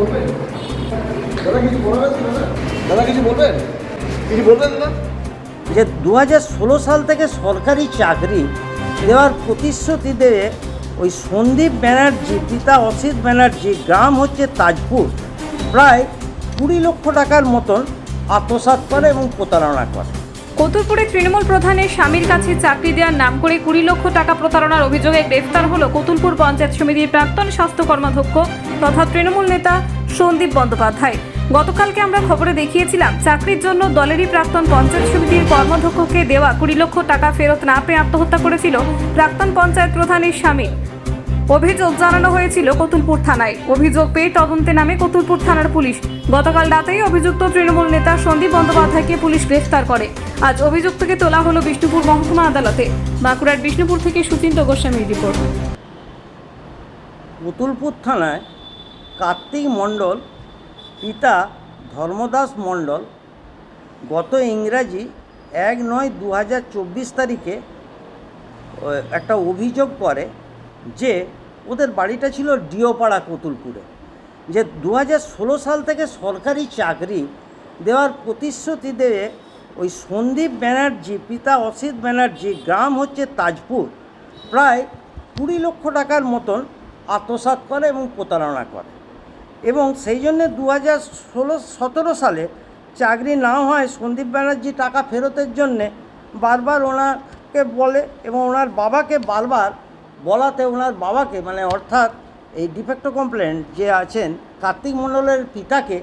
বলবেন? দাদা কিছু বলবেন দাদা? দাদা কিছু বলবেন? কিছু বলবেন দাদা? যে দু হাজার ষোলো সাল থেকে সরকারি চাকরি দেওয়ার প্রতিশ্রুতি দেবে ওই সন্দীপ ব্যানার্জি পিতা অসিত ব্যানার্জি গ্রাম হচ্ছে তাজপুর। প্রায় কুড়ি লক্ষ টাকার মতন আত্মসাৎ করে এবং প্রতারণা করে। কতুলপুরে তৃণমূল প্রধানের স্বামীর কাছে চাকরি দেওয়ার নাম করে কুড়ি লক্ষ টাকা প্রতারণার অভিযোগে গ্রেফতার হলো কতুলপুর পঞ্চায়েত সমিতির প্রাক্তন স্বাস্থ্য কর্মাধ্যক্ষ তথা তৃণমূল নেতা সন্দীপ বন্দ্যোপাধ্যায়। গতকালকে আমরা খবরে দেখিয়েছিলাম, চাকরির জন্য দলেরই প্রাক্তন পঞ্চায়েত সমিতির কর্মাধ্যক্ষকে দেওয়া কুড়ি লক্ষ টাকা ফেরত না পেয়ে আত্মহত্যা করেছিল প্রাক্তন পঞ্চায়েত প্রধানের স্বামী। অভিযোগ জানানো হয়েছিল কতুলপুর থানায়। অভিযোগ পেয়ে তদন্তে নামে কতুলপুর থানার পুলিশ। গতকাল রাতেই অভিযুক্ত তৃণমূল নেতা সন্দীপ বন্দ্যোপাধ্যায়কে পুলিশ গ্রেফতার করে। আজ অভিযুক্তকে তোলা হলো বিষ্ণুপুর মহকুমা আদালতে। বাঁকুড়ার বিষ্ণুপুর থেকে সুচিন্ত গোস্বামীর রিপোর্ট। পুতুলপুর থানায় কার্তিক মণ্ডল, পিতা ধর্মদাস মণ্ডল, গত ইংরাজি এক নয় দু হাজার চব্বিশ তারিখে একটা অভিযোগ করে যে ওদের বাড়িটা ছিল ডিওপাড়া কতুলপুরে, যে দু ষোলো সাল থেকে সরকারি চাকরি দেওয়ার প্রতিশ্রুতি দেবে ওই সন্দীপ ব্যানার্জি, পিতা অসিত ব্যানার্জি, গ্রাম হচ্ছে তাজপুর, প্রায় কুড়ি লক্ষ টাকার মতন আত্মসাৎ করে এবং প্রতারণা করে। এবং সেই জন্যে দু হাজার ষোলো, সতেরো সালে চাকরি না হয় সন্দীপ ব্যানার্জি টাকা ফেরতের জন্যে বারবার ওনাকে বলে এবং ওনার বাবাকে বারবার বলাতে ওনার বাবাকে মানে অর্থাৎ এই ডিফেক্টো কমপ্লেন যে আছেন কার্তিক মণ্ডলের পিতাকে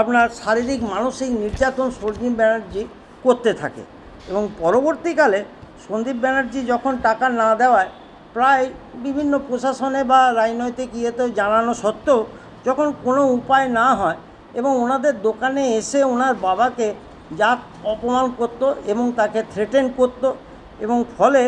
আপনার শারীরিক, মানসিক নির্যাতন সন্দীপ ব্যানার্জি করতে থাকে। এবং পরবর্তীকালে সন্দীপ ব্যানার্জি যখন টাকা না দেওয়ায়, প্রায় বিভিন্ন প্রশাসনে বা রাজনৈতিক ইয়েতেও জানানো সত্ত্বেও যখন কোনো উপায় না হয় এবং ওনাদের দোকানে এসে ওনার বাবাকে যা অপমান করত এবং তাকে থ্রেটেন করত এবং ফলে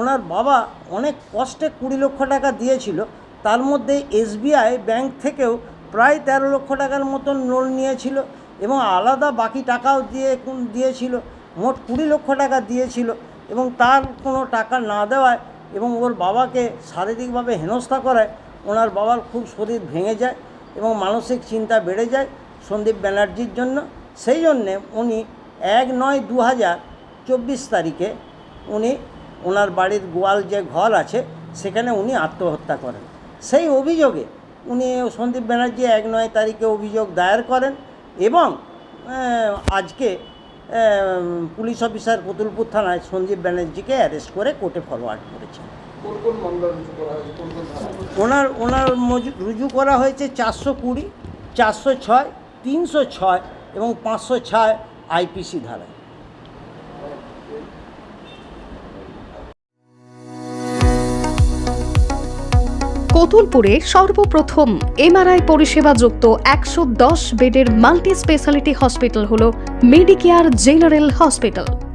ওনার বাবা অনেক কষ্টে কুড়ি লক্ষ টাকা দিয়েছিল, তার মধ্যে এসবিআই ব্যাংক থেকেও প্রায় তেরো লক্ষ টাকার মতন লোন নিয়েছিল এবং আলাদা বাকি টাকাও দিয়ে দিয়েছিল, মোট কুড়ি লক্ষ টাকা দিয়েছিল এবং তার কোনো টাকা না দেওয়ায় এবং ওর বাবাকে শারীরিকভাবে হেনস্থা করায় ওনার বাবার খুব শরীর ভেঙে যায়। এবং মানসিক চিন্তা বেড়ে যায় সন্দীপ ব্যানার্জির জন্য। সেই জন্যে উনি এক নয় দু হাজার চব্বিশ তারিখে উনি ওনার বাড়ির গোয়াল যে ঘর আছে, সেখানে উনি আত্মহত্যা করেন। সেই অভিযোগে উনি সন্দীপ ব্যানার্জি এক নয় তারিখে অভিযোগ দায়ের করেন এবং আজকে পুলিশ অফিসার কতুলপুর থানায় সঞ্জীব ব্যানার্জিকে অ্যারেস্ট করে কোর্টে ফরওয়ার্ড করেছেন। ওনার ওনার রুজু করা হয়েছে চারশো কুড়ি চারশো ছয় তিনশো ছয় এবং পাঁচশো ছয় আইপিসি ধারায়। কতুলপুরে সর্বপ্রথম এমআরআই পরিষেবা যুক্ত একশো দশ বেডের মাল্টি স্পেশালিটি হসপিটাল হল মেডিকেয়ার জেনারেল হসপিটাল।